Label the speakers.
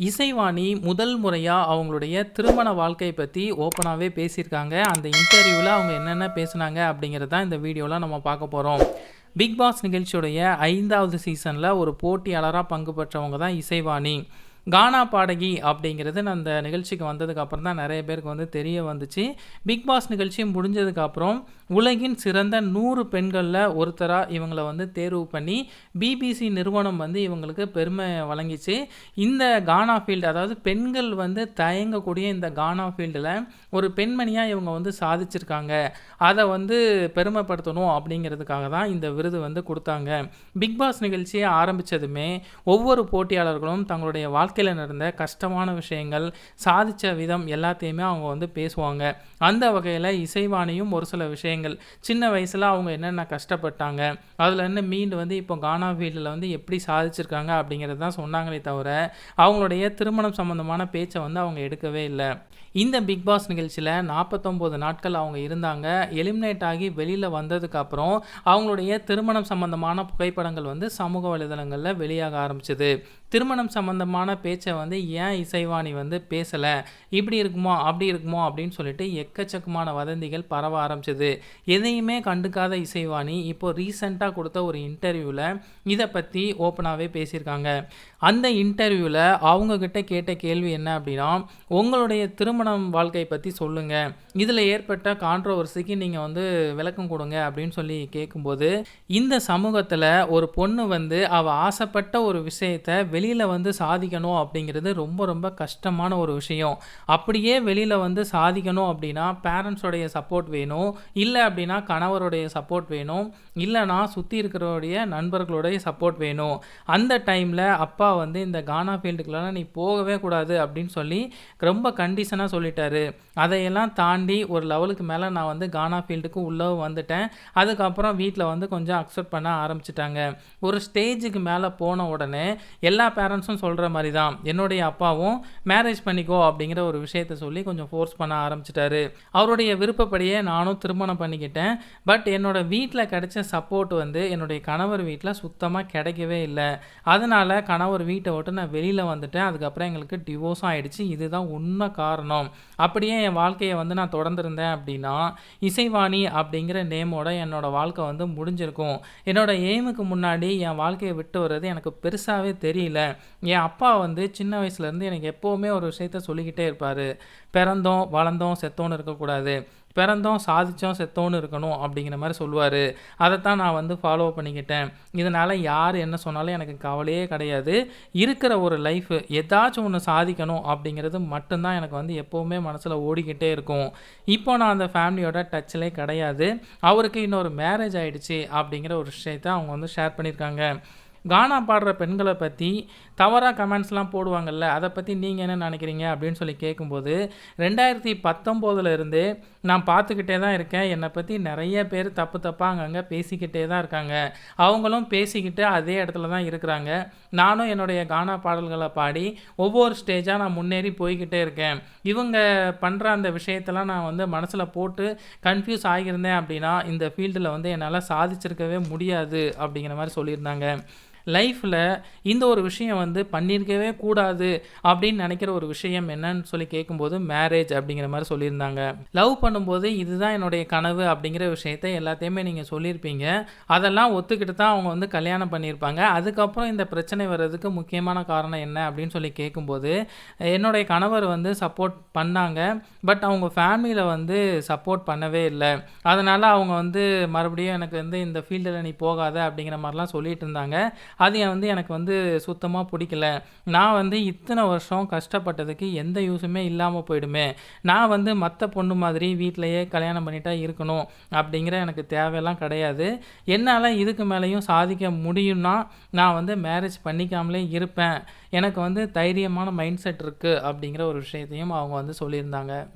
Speaker 1: இசைவாணி முதல் முறையாக அவங்களுடைய திருமண வாழ்க்கையை பற்றி ஓப்பனாகவே பேசியிருக்காங்க. அந்த இன்டர்வியூவில் அவங்க என்னென்ன பேசுனாங்க அப்படிங்கிறது தான் இந்த வீடியோவில் நம்ம பார்க்க போகிறோம் பிக் பாஸ் நிகழ்ச்சியுடைய ஐந்தாவது சீசனில் ஒரு போட்டியாளராக பங்கு பெற்றவங்க தான் இசைவாணி. கானா பாடகி அப்படிங்கிறது நான் அந்த நிகழ்ச்சிக்கு வந்ததுக்கப்புறம் தான் நிறைய பேருக்கு வந்து தெரிய வந்துச்சு. பிக் பாஸ் நிகழ்ச்சி முடிஞ்சதுக்கப்புறம் உலகின் சிறந்த நூறு பெண்களில் ஒருத்தராக இவங்களை வந்து தேர்வு பண்ணி பிபிசி நிறுவனம் வந்து இவங்களுக்கு பெருமை வழங்கிச்சு. இந்த கானா ஃபீல்டு அதாவது பெண்கள் வந்து தயங்கக்கூடிய இந்த கானா ஃபீல்டில் ஒரு பெண்மணியாக இவங்க வந்து சாதிச்சிருக்காங்க. அதை வந்து பெருமைப்படுத்தணும் அப்படிங்கிறதுக்காக தான் இந்த விருது வந்து கொடுத்தாங்க பிக் பாஸ் நிகழ்ச்சியை ஆரம்பிச்சதுமே ஒவ்வொரு போட்டியாளர்களும் தங்களுடைய வாழ்க்கை வாழ்க்கையில் நடந்த கஷ்டமான விஷயங்கள், சாதித்த விதம் எல்லாத்தையுமே அவங்க வந்து பேசுவாங்க. அந்த வகையில் இசைவாணியும் ஒரு சில விஷயங்கள் சின்ன வயசில் அவங்க என்னென்ன கஷ்டப்பட்டாங்க, அதுலேருந்து மீண்டு வந்து இப்போ கானா ஃபீல்டில் வந்து எப்படி சாதிச்சிருக்காங்க அப்படிங்கிறது தான் சொன்னாங்களே தவிர, அவங்களுடைய திருமணம் சம்மந்தமான பேச்சை வந்து அவங்க எடுக்கவே இல்லை இந்த பிக் பாஸ் நிகழ்ச்சியில் நாற்பத்தொம்போது நாட்கள் அவங்க இருந்தாங்க. எலிமினேட் ஆகி வெளியில் வந்ததுக்கப்புறம் அவங்களுடைய திருமணம் சம்மந்தமான புகைப்படங்கள் வந்து சமூக வலைதளங்களில் வெளியாக ஆரம்பிச்சது. திருமணம் சம்மந்தமான பேச்சை வந்து ஏன் இசைவாணி வந்து பேசலை? இப்படி இருக்குமோ, அப்படி இருக்குமோ? அப்படின்னு சொல்லிட்டு எக்கச்சக்கமான வதந்திகள் பரவ ஆரம்பிச்சது. எதையுமே கண்டுக்காத இசைவாணி இப்போது ரீசென்ட்டா கொடுத்த ஒரு இன்டர்வியூவில் இதை பற்றி ஓப்பனாகவே பேசியிருக்காங்க. அந்த இன்டர்வியூவில் அவங்கக்கிட்ட கேட்ட கேள்வி என்ன அப்படின்னா, உங்களுடைய திருமணம் வாழ்க்கை பற்றி சொல்லுங்கள் இதில் ஏற்பட்ட கான்ட்ரவர்சிக்கு நீங்கள் வந்து விளக்கம் கொடுங்க. அப்படின்னு சொல்லி கேட்கும்போது, இந்த சமூகத்தில் ஒரு பொண்ணு வந்து அவள் ஆசைப்பட்ட ஒரு விஷயத்த வெளியில் வந்து சாதிக்கணும் அப்படிங்கிறது ரொம்ப ரொம்ப கஷ்டமான ஒரு விஷயம். அப்படியே வெளியில் வந்து சாதிக்கணும் அப்படின்னா பேரண்ட்ஸோடைய சப்போர்ட் வேணும். இல்லை அப்படின்னா கணவருடைய சப்போர்ட் வேணும். இல்லைனா சுற்றி இருக்கிறவருடைய நண்பர்களுடைய சப்போர்ட் வேணும். அந்த டைமில் அப்பா வந்து இந்த கானா ஃபீல்டுக்குலாம் நீ போகவே கூடாது அப்படின்னு சொல்லி ரொம்ப கண்டிஷனாக சொல்லிட்டாரு. அதையெல்லாம் தாண்டி ஒரு லெவலுக்கு மேலே நான் வந்து கானா ஃபீல்டுக்கு உள்ள வந்துட்டேன். அதுக்கப்புறம் வீட்டில் வந்து கொஞ்சம் அக்செப்ட் பண்ண ஆரம்பிச்சிட்டாங்க ஒரு ஸ்டேஜுக்கு மேலே போன உடனே எல்லா பேரண்ட்ஸும் சொல்கிற மாதிரி தான் என்னுடைய அப்பாவும் மேரேஜ் பண்ணிக்கோ அப்படிங்கிற ஒரு விஷயத்த சொல்லி கொஞ்சம் ஃபோர்ஸ் பண்ண ஆரம்பிச்சிட்டாரு அவருடைய விருப்பப்படியே நானும் திருமணம் பண்ணிக்கிட்டேன். பட் என்னோட வீட்டில் கிடைச்ச சப்போர்ட் வந்து என்னுடைய கணவர் வீட்டில் சுத்தமாக கிடைக்கவே இல்லை அதனால் கணவர் வீட்டை விட்டு நான் வெளியில் வந்துட்டேன். அதுக்கப்புறம் எங்களுக்கு டிவோர்ஸ் ஆகிடுச்சு இதுதான் உண்மை காரணம். அப்படியே என் வாழ்க்கையை வந்து நான் தொடர்ந்துருந்தேன் அப்படின்னா, இசைவாணி அப்படிங்கிற நேமோட என்னோட வாழ்க்கை வந்து முடிஞ்சிருக்கும். என்னோட எய்முக்கு முன்னாடி என் வாழ்க்கையை விட்டு வர்றது எனக்கு பெருசாகவே தெரியல. என் அப்பா வந்து சின்ன வயசுலேருந்து எனக்கு எப்போவுமே ஒரு விஷயத்த சொல்லிக்கிட்டே இருப்பார் பிறந்தோம், வளர்ந்தோம், செத்தோன்னு இருக்கக்கூடாது. பிறந்தோம், சாதித்தோம் செத்தோன்னு இருக்கணும் அப்படிங்கிற மாதிரி சொல்லுவார் அதைத்தான் நான் வந்து ஃபாலோ பண்ணிக்கிட்டேன். இதனால் யார் என்ன சொன்னாலும் எனக்கு கவலையே கிடையாது. இருக்கிற ஒரு லைஃபு ஏதாச்சும் ஒன்று சாதிக்கணும் அப்படிங்கிறது மட்டும்தான் எனக்கு வந்து எப்போவுமே மனசில் ஓடிக்கிட்டே இருக்கும். இப்போ நான் அந்த ஃபேமிலியோட டச்சிலே கிடையாது. அவருக்கு இன்னொரு மேரேஜ் ஆகிடுச்சி அப்படிங்கிற ஒரு விஷயத்த அவங்க வந்து ஷேர் பண்ணியிருக்காங்க. கானா பாடுற பெண்களை பற்றி தவறாக கமெண்ட்ஸ்லாம் போடுவாங்கள்ல அதை பற்றி நீங்கள் என்ன நினைக்கிறீங்க? அப்படின்னு சொல்லி கேட்கும்போது, 2019ல இருந்தே நான் பார்த்துக்கிட்டே தான் இருக்கேன். என்னை பற்றி நிறைய பேர் தப்பு தப்பாக அங்கங்கே பேசிக்கிட்டே தான் இருக்காங்க. அவங்களும் பேசிக்கிட்டு அதே இடத்துல தான் இருக்கிறாங்க. நானும் என்னுடைய கானா பாடல்களை பாடி ஒவ்வொரு ஸ்டேஜாக நான் முன்னேறி போய்கிட்டே இருக்கேன். இவங்க பண்ணுற அந்த விஷயத்தலாம் நான் வந்து மனசில் போட்டு கன்ஃப்யூஸ் ஆகியிருந்தேன் அப்படின்னா, இந்த ஃபீல்டில் வந்து என்னால் சாதிச்சிருக்கவே முடியாது அப்படிங்கிற மாதிரி சொல்லியிருந்தாங்க. லைஃப்பில் இந்த ஒரு விஷயம் வந்து பண்ணியிருக்கவே கூடாது அப்படின்னு நினைக்கிற ஒரு விஷயம் என்னன்னு சொல்லி கேட்கும்போது, மேரேஜ் அப்படிங்கிற மாதிரி சொல்லியிருந்தாங்க. லவ் பண்ணும்போது இதுதான் என்னுடைய கனவு அப்படிங்கிற விஷயத்த எல்லாத்தையுமே நீங்கள் சொல்லியிருப்பீங்க. அதெல்லாம் ஒத்துக்கிட்டு தான் அவங்க வந்து கல்யாணம் பண்ணியிருப்பாங்க. அதுக்கப்புறம் இந்த பிரச்சனை வர்றதுக்கு முக்கியமான காரணம் என்ன? அப்படின்னு சொல்லி கேட்கும்போது, என்னுடைய கணவர் வந்து சப்போர்ட் பண்ணாங்க. பட் அவங்க ஃபேமிலியில் வந்து சப்போர்ட் பண்ணவே இல்லை அதனால் அவங்க வந்து மறுபடியும் எனக்கு வந்து இந்த ஃபீல்டில் நீ போகாத அப்படிங்கிற மாதிரிலாம் சொல்லிட்டு இருந்தாங்க. அது வந்து எனக்கு வந்து சுத்தமாக பிடிக்கல நான் வந்து இத்தனை வருஷம் கஷ்டப்பட்டதுக்கு எந்த யூஸுமே இல்லாமல் போயிடுமே. நான் வந்து மற்ற பொண்ணு மாதிரி வீட்டிலையே கல்யாணம் பண்ணிட்டா இருக்கணும் அப்படிங்கிற எனக்கு தேவையெல்லாம் கிடையாது. என்னால் இதுக்கு மேலேயும் சாதிக்க முடியும்னா, நான் வந்து மேரேஜ் பண்ணிக்காமலே இருப்பேன். எனக்கு வந்து தைரியமான மைண்ட் செட் இருக்குது அப்படிங்கிற ஒரு விஷயத்தையும் அவங்க வந்து சொல்லியிருந்தாங்க.